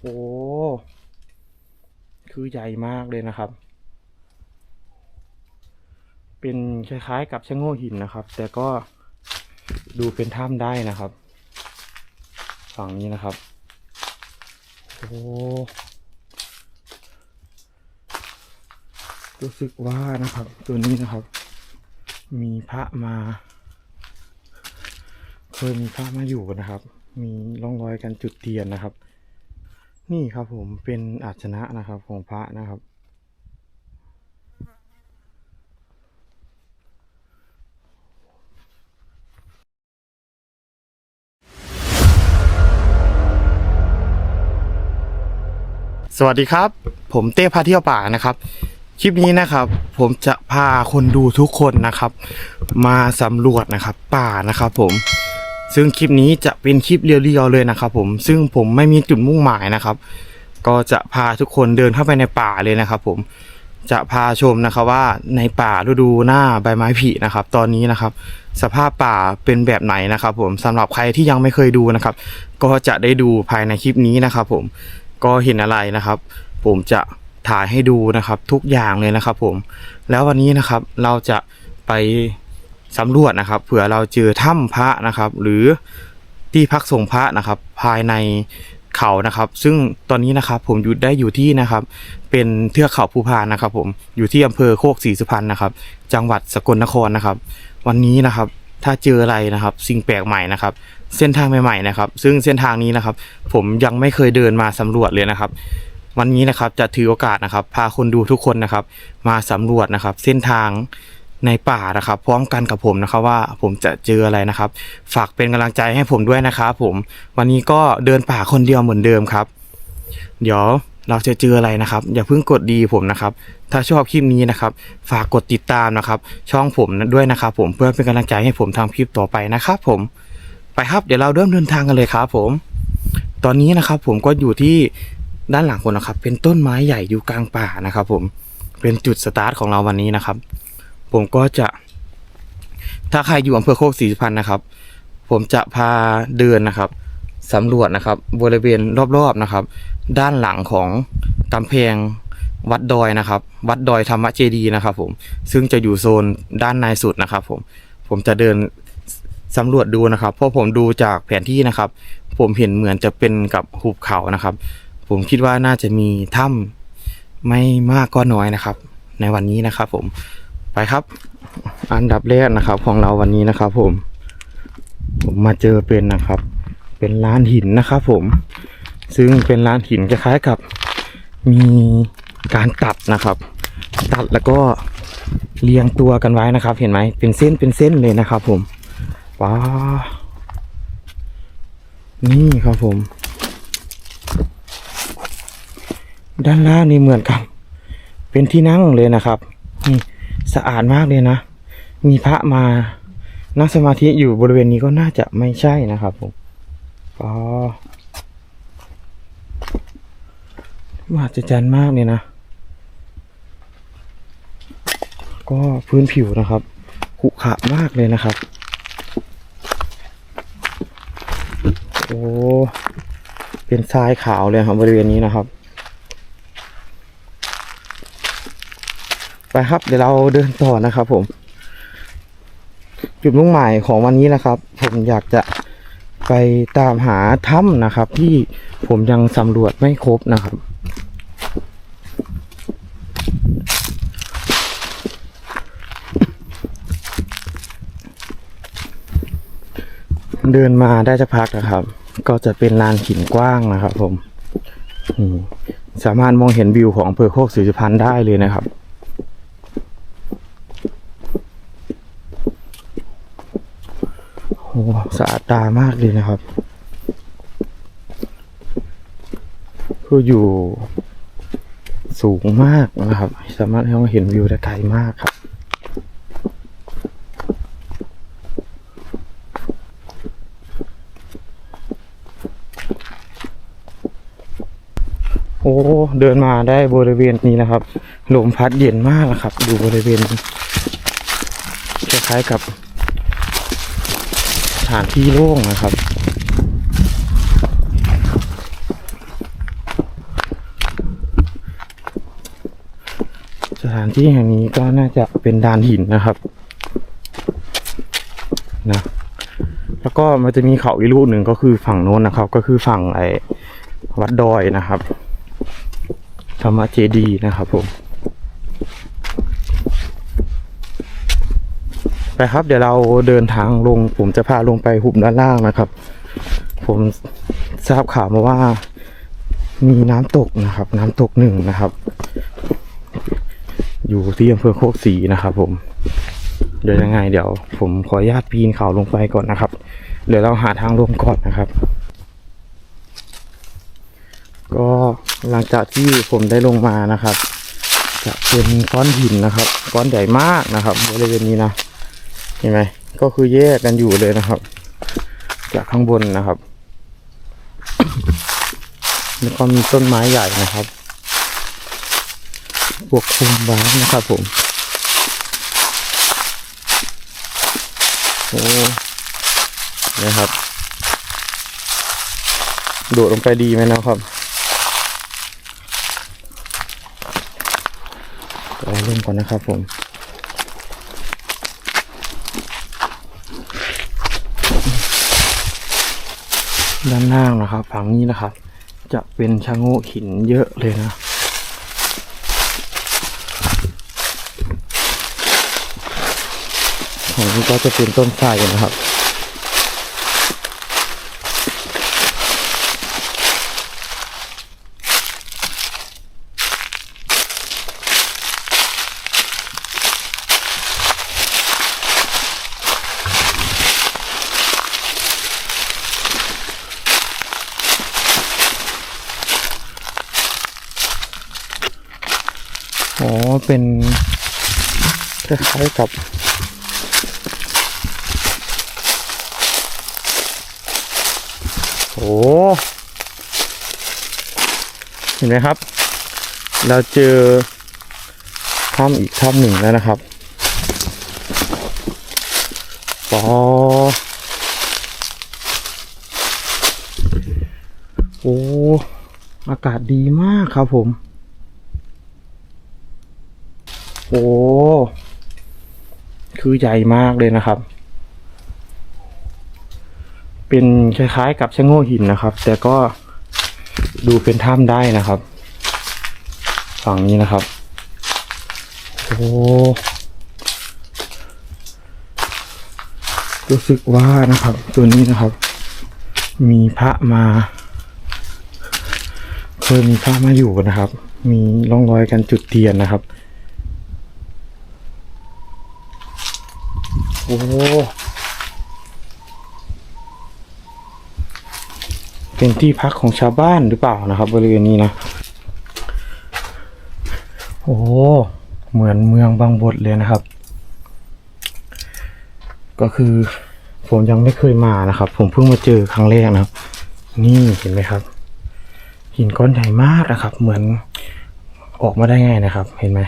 โอ้คือใหญ่มากเลยนะครับ เป็นคล้ายๆกับชะโง่หินนะครับ แต่ก็ดูเป็นถ้ำได้นะครับ ฝั่งนี้นะครับ โอ้รู้สึกว่านะครับ ตัวนี้นะครับ มีพระมา เคยมีพระมาอยู่นะครับ มีร่องรอยการจุดเทียนนะครับ นี่ครับผมเป็นอาชนะนะครับของพระนะครับ สวัสดีครับ ผมเต้พาเที่ยวป่านะครับ คลิปนี้นะครับ ผมจะพาคนดูทุกคนนะครับ มาสำรวจนะครับ ป่านะครับผม ซึ่งคลิปนี้จะเป็นคลิปเรียวๆเลยนะครับผมซึ่งผมไม่มีจุดมุ่งหมายนะครับ ก็จะพาทุกคนเดินเข้าไปในป่าเลยนะครับผมจะพาชมนะครับว่าในป่าฤดูหน้าใบไม้ผลินะครับ ตอนนี้นะครับ สภาพป่าเป็นแบบไหนนะครับ ผมสำหรับใครที่ยังไม่เคยดูนะครับ ก็จะได้ดูภายในคลิปนี้นะครับ ผมก็เห็นอะไรนะครับ ผมจะถ่ายให้ดูนะครับทุกอย่างเลยนะครับ ผมแล้ววันนี้นะครับเราจะไป สำรวจนะครับ เผื่อเราเจอถ้ำพระนะครับ หรือที่พักสงฆ์พระนะครับ ภายในเขานะครับ ซึ่งตอนนี้นะครับผมอยู่ได้อยู่ที่นะครับ เป็นเทือกเขาภูพานนะครับ ผมอยู่ที่อำเภอโคกศรีสุพรรณนะครับ จังหวัดสกลนครนะครับ วันนี้นะครับถ้าเจออะไรนะครับ สิ่งแปลกใหม่นะครับ เส้นทางใหม่ๆนะครับ ซึ่งเส้นทางนี้นะครับ ผมยังไม่เคยเดินมาสำรวจเลยนะครับ วันนี้นะครับจะถือโอกาสนะครับ พาคนดูทุกคนนะครับ มาสำรวจนะครับ เส้นทาง ในป่านะครับ พร้อมกันกับผมนะครับว่าผมจะเจออะไรนะครับ ฝากเป็นกำลังใจให้ผมด้วยนะครับผมวันนี้ก็เดินป่าคนเดียวเหมือนเดิมครับ เดี๋ยวเราจะเจออะไรนะครับ อย่าเพิ่งกดดีผมนะครับ ถ้าชอบคลิปนี้นะครับ ฝากกดติดตามนะครับ ช่องผมด้วยนะครับผมเพื่อเป็นกำลังใจให้ผมทำคลิปต่อไปนะครับผมไปครับเดี๋ยวเราเริ่มเดินทางกันเลยครับผม ตอนนี้นะครับผมก็อยู่ที่ด้านหลังผมนะครับ เป็นต้นไม้ใหญ่อยู่กลางป่านะครับ ผมเป็นจุดสตาร์ทของเราวันนี้นะครับ ผมก็จะ ถ้าใครอยู่อำเภอโคกศรีสุพรรณนะครับ ผมจะพาเดินนะครับสำรวจนะครับ บริเวณรอบๆนะครับ ด้านหลังของกำแพงวัดดอยนะครับ วัดดอยธรรมเจดีนะครับ ผมซึ่งจะอยู่โซนด้านในสุดนะครับ ผมผมจะเดินสำรวจดูนะครับ เพราะผมดูจากแผนที่นะครับ ผมเห็นเหมือนจะเป็นกับหุบเขานะครับ ผมคิดว่าน่าจะมีถ้ำไม่มากก็น้อยนะครับ ในวันนี้นะครับ ผม ไปครับ อันดับแรกนะครับ ของเราวันนี้นะครับ ผม ผมมาเจอเป็นนะครับ เป็นร้านหินนะครับผม ซึ่งเป็นร้านหินคล้ายๆกับ มีการตัดนะครับ ตัดแล้วก็เรียงตัวกันไว้นะครับ เห็นไหมเป็นเส้นเป็นเส้นเลยนะครับ ผมว้านี่ครับผม ด้านล่างนี่เหมือนกับ เป็นที่นั่งเลยนะครับนี่ สะอาดมากเลยนะ มีพระมานั่งสมาธิอยู่บริเวณนี้ก็น่าจะไม่ใช่นะครับผมอ๋อมหัศจรรย์มากเลยนะ ก็พื้นผิวนะครับขุขะมากเลยนะครับ โอ้ เป็นทรายขาวเลยครับบริเวณนี้นะครับ ไปครับเดี๋ยวเราเดินต่อนะครับ ผม จุดมุ่งหมายของวันนี้นะครับ ผมอยากจะไปตามหาถ้ำนะครับ ที่ผมยังสำรวจไม่ครบนะครับ เดินมาได้จะพักนะครับ ก็จะเป็นลานหินกว้างนะครับ ผมสามารถมองเห็นวิวของอำเภอโคกศรีสุพรรณได้เลยนะครับ โอ้ สะอาดตามากเลยนะครับ คืออยู่สูงมากนะครับ สามารถให้เราเห็นวิวได้ไกลมากครับ โอ้เดินมาได้บริเวณนี้นะครับลมพัดเย็นมากนะครับ ดูบริเวณคล้ายๆกับ ถานที่โล่งนะครับ สถานที่แห่งนี้ก็น่าจะเป็นดานหินนะครับนะแล้วก็มันจะมีเขาอีกลูกหนึ่งก็คือฝั่งโน้นนะครับ ก็คือฝั่งไอ้วัดดอยนะครับธรรมเจดีนะครับผม ไปครับ เดี๋ยวเราเดินทางลง ผมจะพาลงไปหุบด้านล่างนะครับ ผมทราบข่าวมาว่า มีน้ำตกนะครับ น้ำตกหนึ่งนะครับ อยู่ที่อำเภอโคกศรีนะครับ ผม เดี๋ยวยังไง เดี๋ยว ผมขออนุญาตปีนเขาลงไปก่อนนะครับ เดี๋ยวเราหาทางลงก่อนนะครับ ก็หลังจากที่ผมได้ลงมานะครับจะเป็นก้อนหินนะครับ ก้อนใหญ่มากนะครับบริเวณนี้นะ เห็นไหมก็คือแยกกันอยู่เลยนะครับ จากข้างบนนะครับ แล้วก็มีต้นไม้ใหญ่นะครับบวกคุมบ้างนะครับผมโอ้นะครับ โดดลงไปดีไหมนะครับรอเล่นก่อนนะครับผม ด้านหน้านะครับ ฝั่งนี้นะครับ จะเป็นชะโงกหินเยอะเลยนะของนี้ก็จะเป็นต้นไทรนะครับ อ๋อ เป็นคล้ายๆกับโอ้เห็นไหมครับ เราเจอถ้ำอีกถ้ำหนึ่งแล้วนะครับปอโอ้ อากาศดีมากครับผม โอ้คือใหญ่มากเลยนะครับ เป็นคล้ายๆกับชะโง่หินนะครับ แต่ก็ดูเป็นถ้ำได้นะครับ ฝั่งนี้นะครับ โอ้รู้สึกว่านะครับ ตัวนี้นะครับ มีพระมา เคยมีพระมาอยู่นะครับ มีร่องรอยการจุดเทียนนะครับ อ้เป็นที่พักของชาวบ้านหรือเปล่านะครับ บริเวณนี้นะ โอ้เหมือนเมืองบางบทเลยนะครับ ก็คือผมยังไม่เคยมานะครับ ผมเพิ่งมาเจอครั้งแรกนะครับ นี่เห็นไหมครับ หินก้อนใหญ่มากนะครับ เหมือนออกมาได้ไงนะครับ เห็นไหม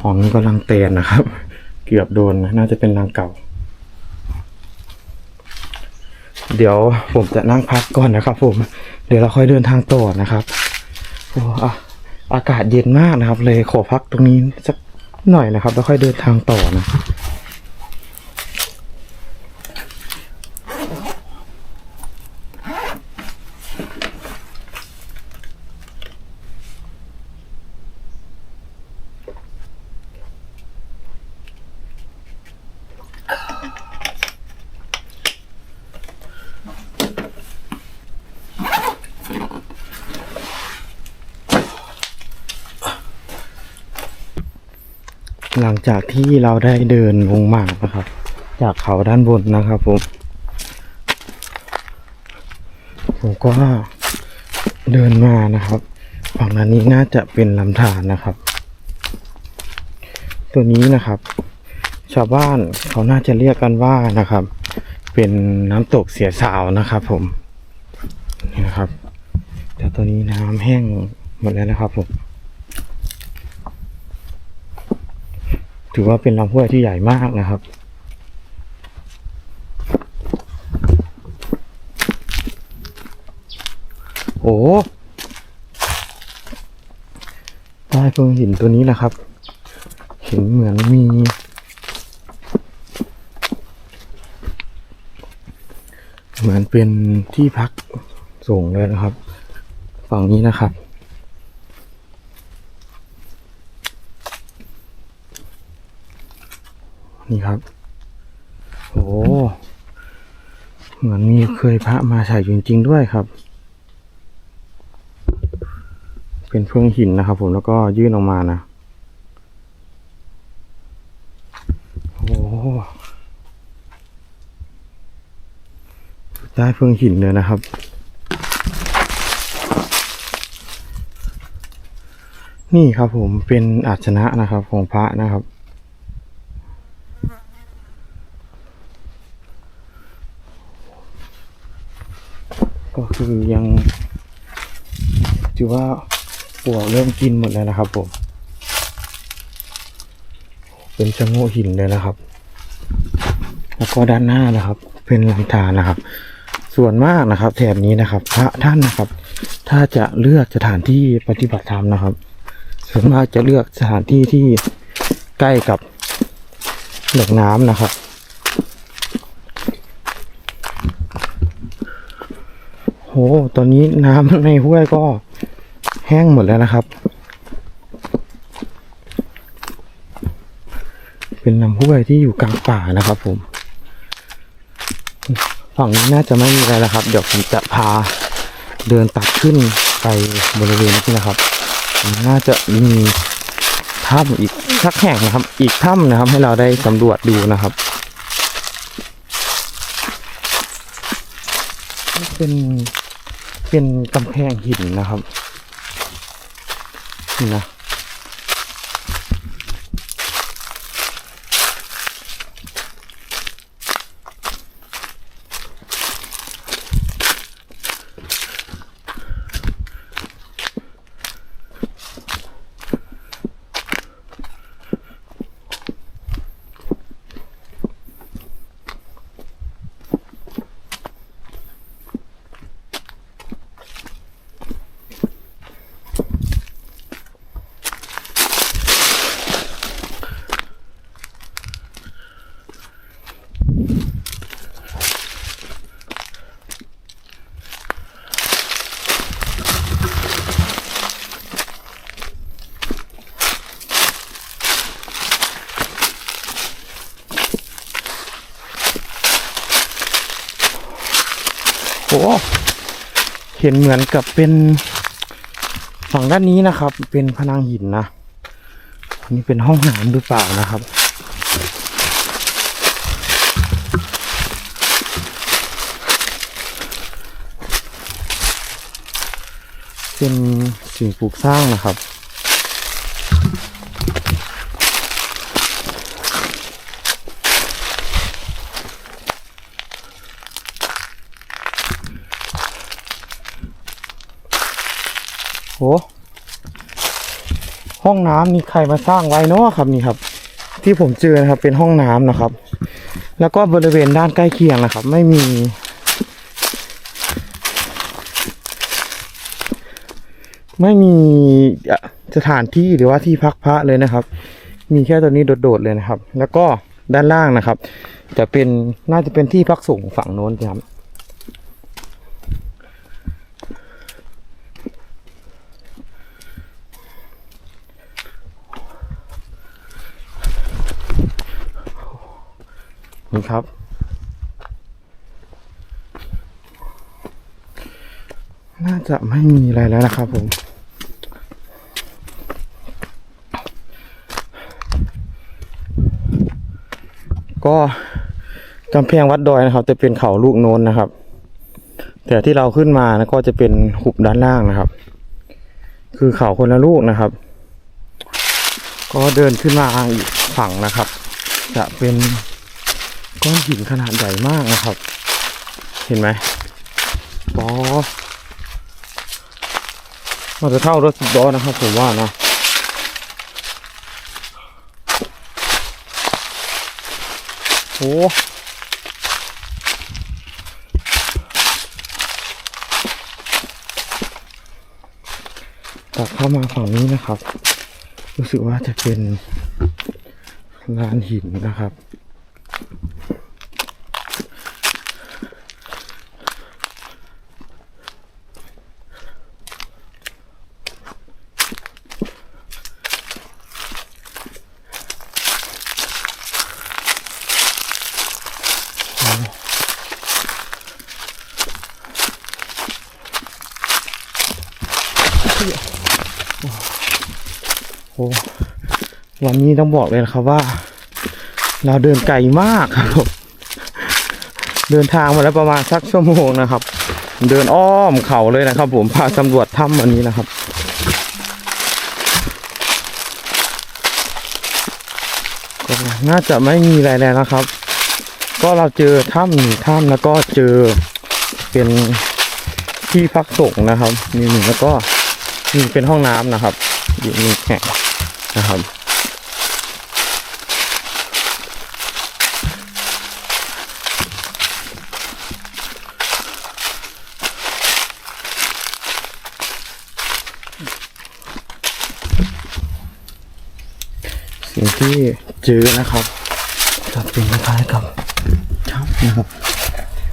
หอมนี้ก็รังเตนนะครับ เกือบโดนนะน่าจะเป็นรังเก่า เดี๋ยวผมจะนั่งพักก่อนนะครับ ผม เดี๋ยวเราค่อยเดินทางต่อนะครับโอ้อะอากาศเย็นมากนะครับ เลยขอพักตรงนี้สักหน่อยนะครับ แล้วค่อยเดินทางต่อนะ หลังจากที่เราได้เดินลงมานะครับ จากเขาด้านบนนะครับผม ผมก็เดินมานะครับ ฝั่งนั้นนี้น่าจะเป็นลำธารนะครับ ตัวนี้นะครับ ชาวบ้านเขาน่าจะเรียกกันว่านะครับ เป็นน้ำตกเสียสาวนะครับผมนี่นะครับ แต่ตัวนี้น้ำแห้งหมดแล้วนะครับผม ถือว่าเป็นลำห้วยที่ใหญ่มากนะครับ โอ้ต้เพิงหินตัวนี้นะครับ เห็นเหมือนมี เหมือนเป็นที่พักส่งเลยนะครับ ฝั่งนี้นะครับ นี่ครับ โอ้เหมือนมีเคยพระมาใส่อยู่จริง ๆ ด้วยครับ เป็นเฟืองหินนะครับ ผมแล้วก็ยื่นออกมานะ โอ้ได้เฟืองหินเลยนะครับ นี่ครับผมเป็นอาชนะนะครับของพระนะครับ ก็คือยัง ถือว่าปวกเริ่มกินหมดแล้วนะครับผม เป็นชะโงกหินเลยนะครับ แล้วก็ด้านหน้านะครับ เป็นลำธารนะครับ ส่วนมากนะครับแถบนี้นะครับ พระท่านนะครับ ถ้าจะเลือกสถานที่ปฏิบัติธรรมนะครับส่วนมากจะเลือกสถานที่ที่ใกล้กับแหล่งน้ำนะครับ โห ตอนนี้น้ำในห้วยก็แห้งหมดแล้วนะครับ เป็นลำห้วยที่อยู่กลางป่านะครับผม ฝั่งนี้น่าจะไม่มีอะไรแล้วครับ เดี๋ยวผมจะพาเดินตัดขึ้นไปบริเวณนี้นะครับ น่าจะมีถ้ำอีกสักแห่งนะครับ อีกถ้ำนะครับ ให้เราได้สำรวจดูนะครับ เป็น เป็นกำแพงหินนะครับนี่นะ เห็นเหมือนกับเป็นฝั่งด้านนี้นะครับ เป็นพนังหินนะนี่เป็นห้องน้ำหรือเปล่านะครับ เป็นสิ่งปลูกสร้างนะครับ โอ้ ห้องน้ำนี่ใครมาสร้างไว้เนาะครับนี่ครับ ที่ผมเจอนะครับเป็นห้องน้ำนะครับ แล้วก็บริเวณด้านใกล้เคียงนะครับ ไม่มี ไม่มีสถานที่หรือว่าที่พักพระเลยนะครับ มีแค่ตัวนี้โดดๆเลยนะครับ แล้วก็ด้านล่างนะครับ จะเป็นน่าจะเป็นที่พักส่งฝั่งโน้นครับ นี่ครับ น่าจะไม่มีอะไรแล้วนะครับผม ก็กำแพงวัดดอยนะครับ จะเป็นเขาลูกโน้นนะครับ แต่ที่เราขึ้นมานะก็จะเป็นหุบด้านล่างนะครับ คือเขาคนละลูกนะครับ ก็เดินขึ้นมาอีกฝั่งนะครับ จะเป็น ก้อนหินขนาดใหญ่มากนะครับ เห็นไหมอ๋อมันจะเท่ารถสิบล้อนะครับผมว่านะโอ้กลับเข้ามาฝั่งนี้นะครับ รู้สึกว่าจะเป็นลานหินนะครับ โอ้ วันนี้ต้องบอกเลยนะครับว่า เราเดินไกลมากครับผมเดินทางมาแล้วประมาณสักชั่วโมงนะครับ เดินอ้อมเขาเลยนะครับ ผมพาสำรวจถ้ำวันนี้นะครับก็น่าจะไม่มีอะไรแล้วนะครับ ก็เราเจอถ้ำหนึ่งถ้ำแล้วก็เจอเป็นที่พักสงนะครับมีหนึ่งแล้วก็มีเป็นห้องน้ำนะครับอยู่มีแห่งนะครับ สิ่งที่เจอนะครับจะเป็นคล้ายกับชับนะครับ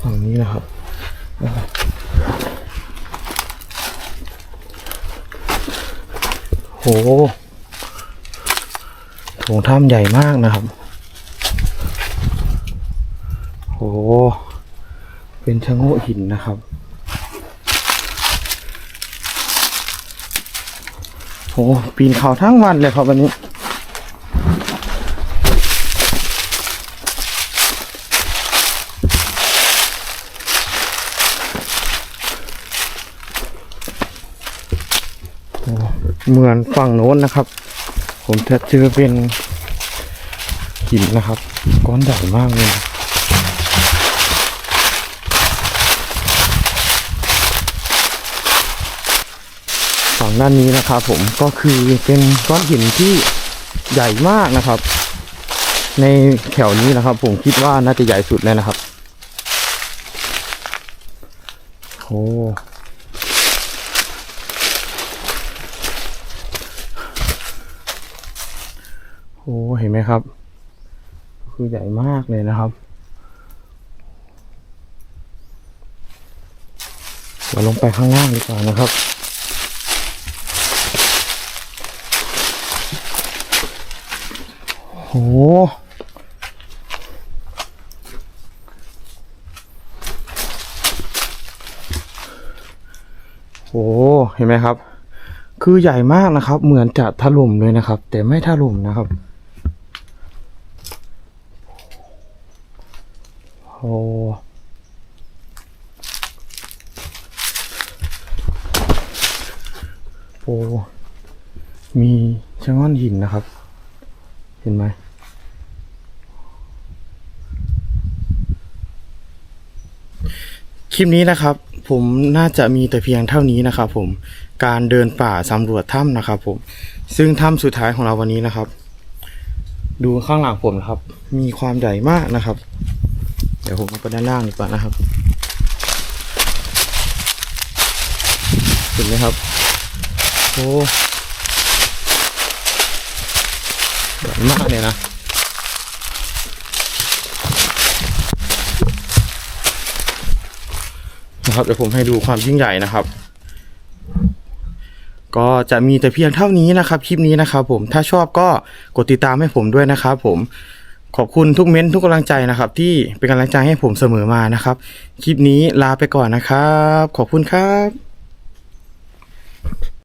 ฝั่งนี้นะครับโหโถงถ้ำใหญ่มากนะครับโหเป็นชะโงกหินนะครับ โหปีนเขาทั้งวันเลยครับวันนี้เหมือนฝั่งโน้นนะครับ ผมจะเจอเป็นหินนะครับ ก้อนใหญ่มากเลยนะฝั่ งด้านนี้นะครับผมก็คือเป็นก้อนหินที่ใหญ่มากนะครับ ในแถวนี้นะครับ ผมคิดว่าน่าจะใหญ่สุดเลยนะครับโอ้โอ้เห็นไหมครับ คือใหญ่มากเลยนะครับเราลงไปข้างล่างดีกว่านะครับ โหโอ้เห็นไหมครับ คือใหญ่มากนะครับ เหมือนจะถล่มเลยนะครับ แต่ไม่ถล่มนะครับโอ้โอ้มีชะง่อนหินนะครับ เห็นไหม คลิปนี้นะครับ ผมน่าจะมีแต่เพียงเท่านี้นะครับ ผมการเดินป่าสำรวจถ้ำนะครับ ผม ซึ่งถ้ำสุดท้ายของเราวันนี้นะครับ ดูข้างหลังผมนะครับ มีความใหญ่มากนะครับ เดี๋ยวผมลงไปด้านล่างดีกว่านะครับเห็นไหมครับโอ้ใหญ่มากเลยนะ นะครับเดี๋ยวผมให้ดูความยิ่งใหญ่นะครับ ก็จะมีแต่เพียงเท่านี้นะครับ คลิปนี้นะครับผมถ้าชอบก็กดติดตามให้ผมด้วยนะครับ ผมขอบคุณทุกเม้นทุกกำลังใจนะครับ ที่เป็นกำลังใจให้ผมเสมอมานะครับ คลิปนี้ลาไปก่อนนะครับ ขอบคุณครับ